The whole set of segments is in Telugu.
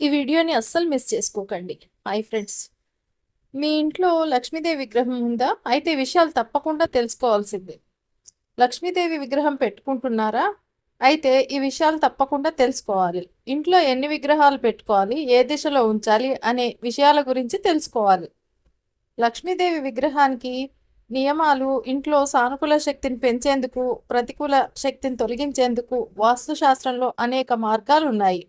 ఈ వీడియోని అస్సలు మిస్ చేసుకోకండి. Hi friends. మీ ఇంట్లో లక్ష్మీదేవి విగ్రహం ఉందా? అయితే విషయాలు తప్పకుండా తెలుసుకోవాల్సిందే. లక్ష్మీదేవి విగ్రహం పెట్టుకుంటున్నారా? అయితే ఈ విషయాలు తప్పకుండా తెలుసుకోవాలి. ఇంట్లో ఎన్ని విగ్రహాలు పెట్టుకోవాలి? ఏ దిశలో ఉంచాలి? అనే విషయాల గురించి తెలుసుకోవాలి. లక్ష్మీదేవి విగ్రహానికి నియమాలు ఇంట్లో సానుకూల శక్తిని పెంచేందుకు ప్రతికూల శక్తిని తొలగించేందుకు వాస్తుశాస్త్రంలో అనేక మార్గాలు ఉన్నాయి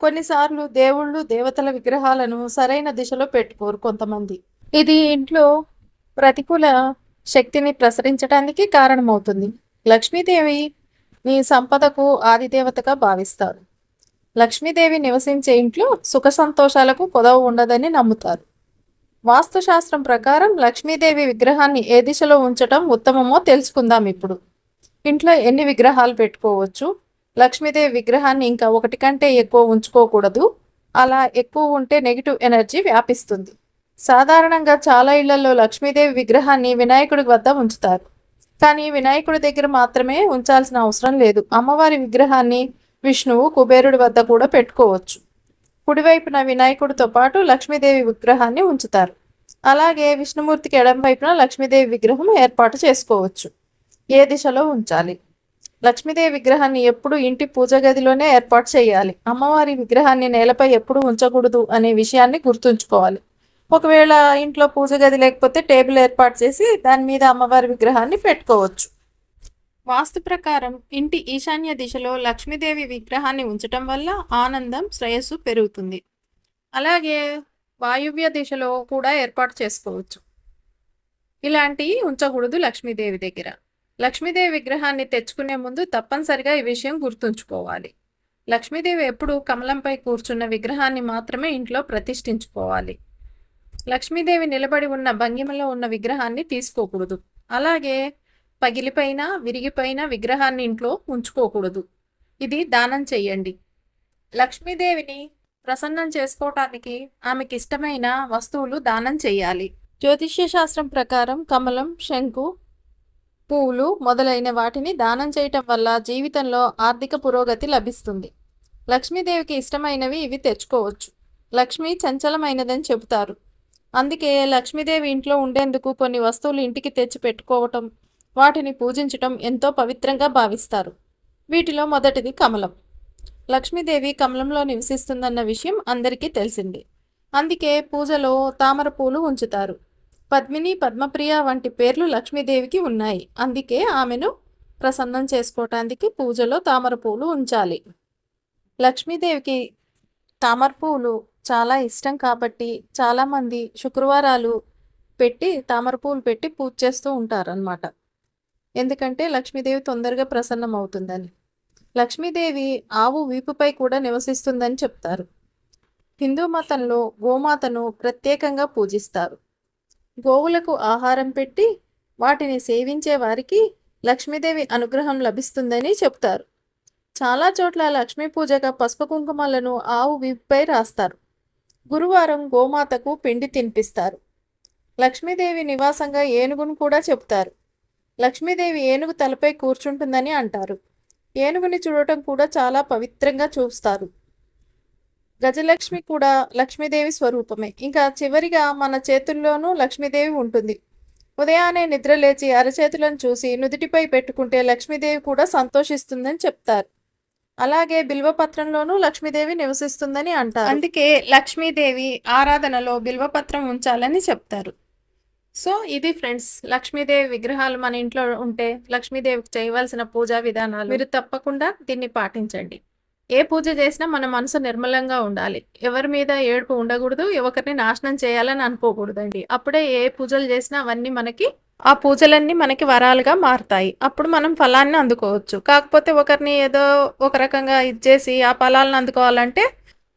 కొన్నిసార్లు దేవుళ్ళు దేవతల విగ్రహాలను సరైన దిశలో పెట్టుకోరు కొంతమంది. ఇది ఇంట్లో ప్రతికూల శక్తిని ప్రసరించడానికి కారణమవుతుంది. లక్ష్మీదేవి నీ సంపదకు ఆదిదేవతగా భావిస్తారు. లక్ష్మీదేవి నివసించే ఇంట్లో సుఖ సంతోషాలకు కొదవ ఉండదని నమ్ముతారు. వాస్తుశాస్త్రం ప్రకారం లక్ష్మీదేవి విగ్రహాన్ని ఏ దిశలో ఉంచటం ఉత్తమమో తెలుసుకుందాం ఇప్పుడు. ఇంట్లో ఎన్ని విగ్రహాలు పెట్టుకోవచ్చు? లక్ష్మీదేవి విగ్రహాన్ని ఇంకా ఒకటి కంటే ఎక్కువ ఉంచుకోకూడదు. అలా ఎక్కువ ఉంటే నెగిటివ్ ఎనర్జీ వ్యాపిస్తుంది. సాధారణంగా చాలా ఇళ్ళలో లక్ష్మీదేవి విగ్రహాన్ని వినాయకుడి వద్ద ఉంచుతారు. కానీ వినాయకుడి దగ్గర మాత్రమే ఉంచాల్సిన అవసరం లేదు. అమ్మవారి విగ్రహాన్ని విష్ణువు కుబేరుడి వద్ద కూడా పెట్టుకోవచ్చు. కుడివైపున వినాయకుడితో పాటు లక్ష్మీదేవి విగ్రహాన్ని ఉంచుతారు. అలాగే విష్ణుమూర్తికి ఎడం వైపున లక్ష్మీదేవి విగ్రహం ఏర్పాటు చేసుకోవచ్చు. ఏ దిశలో ఉంచాలి? లక్ష్మీదేవి విగ్రహాన్ని ఎప్పుడు ఇంటి పూజ గదిలోనే ఏర్పాటు చేయాలి. అమ్మవారి విగ్రహాన్ని నేలపై ఎప్పుడు ఉంచకూడదు అనే విషయాన్ని గుర్తుంచుకోవాలి. ఒకవేళ ఇంట్లో పూజ గది లేకపోతే టేబుల్ ఏర్పాటు చేసి దాని మీద అమ్మవారి విగ్రహాన్ని పెట్టుకోవచ్చు. వాస్తు ప్రకారం ఇంటి ఈశాన్య దిశలో లక్ష్మీదేవి విగ్రహాన్ని ఉంచటం వల్ల ఆనందం శ్రేయస్సు పెరుగుతుంది. అలాగే వాయువ్య దిశలో కూడా ఏర్పాటు చేసుకోవచ్చు. ఇలాంటివి ఉంచకూడదు లక్ష్మీదేవి దగ్గర. లక్ష్మీదేవి విగ్రహాన్ని తెచ్చుకునే ముందు తప్పనిసరిగా ఈ విషయం గుర్తుంచుకోవాలి. లక్ష్మీదేవి ఎప్పుడు కమలంపై కూర్చున్న విగ్రహాన్ని మాత్రమే ఇంట్లో ప్రతిష్ఠించుకోవాలి. లక్ష్మీదేవి నిలబడి ఉన్న భంగిమలో ఉన్న విగ్రహాన్ని తీసుకోకూడదు. అలాగే పగిలిపైన విరిగిపోయిన విగ్రహాన్ని ఇంట్లో ఉంచుకోకూడదు. ఇది దానం చెయ్యండి లక్ష్మీదేవిని ప్రసన్నం చేసుకోవటానికి ఆమెకి ఇష్టమైన వస్తువులు దానం చేయాలి. జ్యోతిష్య శాస్త్రం ప్రకారం కమలం శంకు పువ్వులు మొదలైన వాటిని దానం చేయటం వల్ల జీవితంలో ఆర్థిక పురోగతి లభిస్తుంది. లక్ష్మీదేవికి ఇష్టమైనవి ఇవి తెచ్చుకోవచ్చు. లక్ష్మి చంచలమైనదని చెబుతారు. అందుకే లక్ష్మీదేవి ఇంట్లో ఉండేందుకు కొన్ని వస్తువులు ఇంటికి తెచ్చి పెట్టుకోవటం వాటిని పూజించటం ఎంతో పవిత్రంగా భావిస్తారు. వీటిలో మొదటిది కమలం. లక్ష్మీదేవి కమలంలో నివసిస్తుందన్న విషయం అందరికీ తెలిసింది. అందుకే పూజలో తామర పూలు ఉంచుతారు. పద్మిని పద్మప్రియ వంటి పేర్లు లక్ష్మీదేవికి ఉన్నాయి. అందుకే ఆమెను ప్రసన్నం చేసుకోవటానికి పూజలో తామర పూలు ఉంచాలి. లక్ష్మీదేవికి తామర పూలు చాలా ఇష్టం కాబట్టి చాలామంది శుక్రవారాలు పెట్టి తామర పూలు పెట్టి పూజ చేస్తూ ఉంటారనమాట ఎందుకంటే లక్ష్మీదేవి తొందరగా ప్రసన్నం అవుతుందని. లక్ష్మీదేవి ఆవు వీపుపై కూడా నివసిస్తుందని చెప్తారు. హిందూ మతంలో గోమాతను ప్రత్యేకంగా పూజిస్తారు. గోవులకు ఆహారం పెట్టి వాటిని సేవించే వారికి లక్ష్మీదేవి అనుగ్రహం లభిస్తుందని చెప్తారు. చాలా చోట్ల లక్ష్మీ పూజగా పసుపు కుంకుమలను ఆవు వీపుపై రాస్తారు. గురువారం గోమాతకు పిండి తినిపిస్తారు. లక్ష్మీదేవి నివాసంగా ఏనుగును కూడా చెప్తారు లక్ష్మీదేవి ఏనుగు తలపై కూర్చుంటుందని అంటారు. ఏనుగుని చూడటం కూడా చాలా పవిత్రంగా చూస్తారు. గజలక్ష్మి కూడా లక్ష్మీదేవి స్వరూపమే. ఇంకా చివరిగా మన చేతుల్లోనూ లక్ష్మీదేవి ఉంటుంది. ఉదయాన్నే నిద్ర లేచి అరచేతులను చూసి నుదుటిపై పెట్టుకుంటే లక్ష్మీదేవి కూడా సంతోషిస్తుందని చెప్తారు. అలాగే బిల్వపత్రంలోనూ లక్ష్మీదేవి నివసిస్తుందని అంటారు. అందుకే లక్ష్మీదేవి ఆరాధనలో బిల్వపత్రం ఉంచాలని చెప్తారు. సో ఇది ఫ్రెండ్స్ లక్ష్మీదేవి విగ్రహాలు మన ఇంట్లో ఉంటే లక్ష్మీదేవికి చేయవలసిన పూజా విధానాలు. మీరు తప్పకుండా దీన్ని పాటించండి. ఏ పూజ చేసినా మన మనసు నిర్మలంగా ఉండాలి. ఎవరి మీద ఏడుపు ఉండకూడదు ఒకరిని నాశనం చేయాలని అనుకోకూడదండి. అప్పుడే ఏ పూజలు చేసినా అవన్నీ మనకి ఆ పూజలన్నీ మనకి వరాలుగా మారుతాయి. అప్పుడు మనం ఫలాన్ని అందుకోవచ్చు. కాకపోతే ఒకరిని ఏదో ఒక రకంగా ఇచ్చేసి ఆ ఫలాలను అందుకోవాలంటే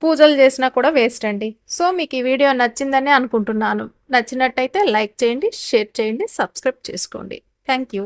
పూజలు చేసినా కూడా వేస్ట్ అండి. సో మీకు ఈ వీడియో నచ్చిందని అనుకుంటున్నాను. నచ్చినట్టయితే లైక్ చేయండి షేర్ చేయండి సబ్స్క్రైబ్ చేసుకోండి. Thank you.